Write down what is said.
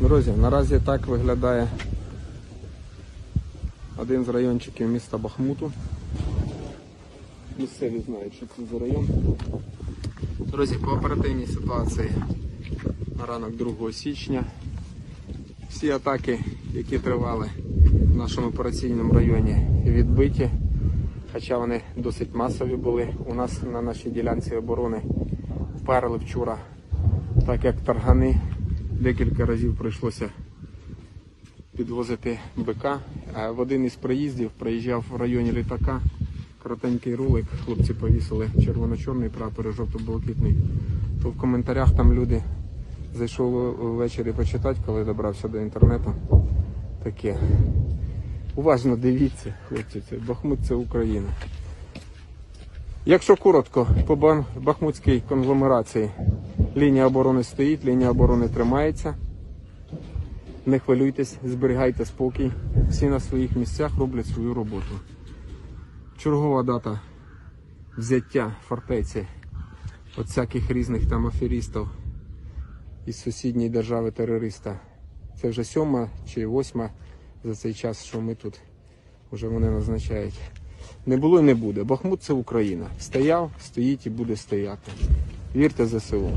Друзі, наразі так виглядає один з райончиків міста Бахмуту. Місцеві знають, що це за район. Друзі, по оперативній ситуації на ранок 2 січня. Всі атаки, які тривали в нашому операційному районі, відбиті. Хоча вони досить масові були. У нас на нашій ділянці оборони вперли вчора, так як таргани. Декілька разів прийшлося підвозити бика. В один із приїздів приїжджав в районі літака. Коротенький ролик, хлопці повісили червоно-чорний прапор і жовто-блакитний. То в коментарях там люди зайшов ввечері почитати, коли добрався до інтернету. Таке. Уважно дивіться, хлопці, це Бахмут це Україна. Якщо коротко, по Бахмутській конгломерації лінія оборони стоїть, лінія оборони тримається. Не хвилюйтесь, зберігайте спокій. Всі на своїх місцях роблять свою роботу. Чергова дата взяття фортеці от всяких різних там аферістів із сусідньої держави терориста. Це вже сьома чи восьма за цей час, що ми тут вже вони назначають. Не було і не буде. Бахмут це Україна. Стояв, стоїть і буде стояти. Вірте ЗСУ.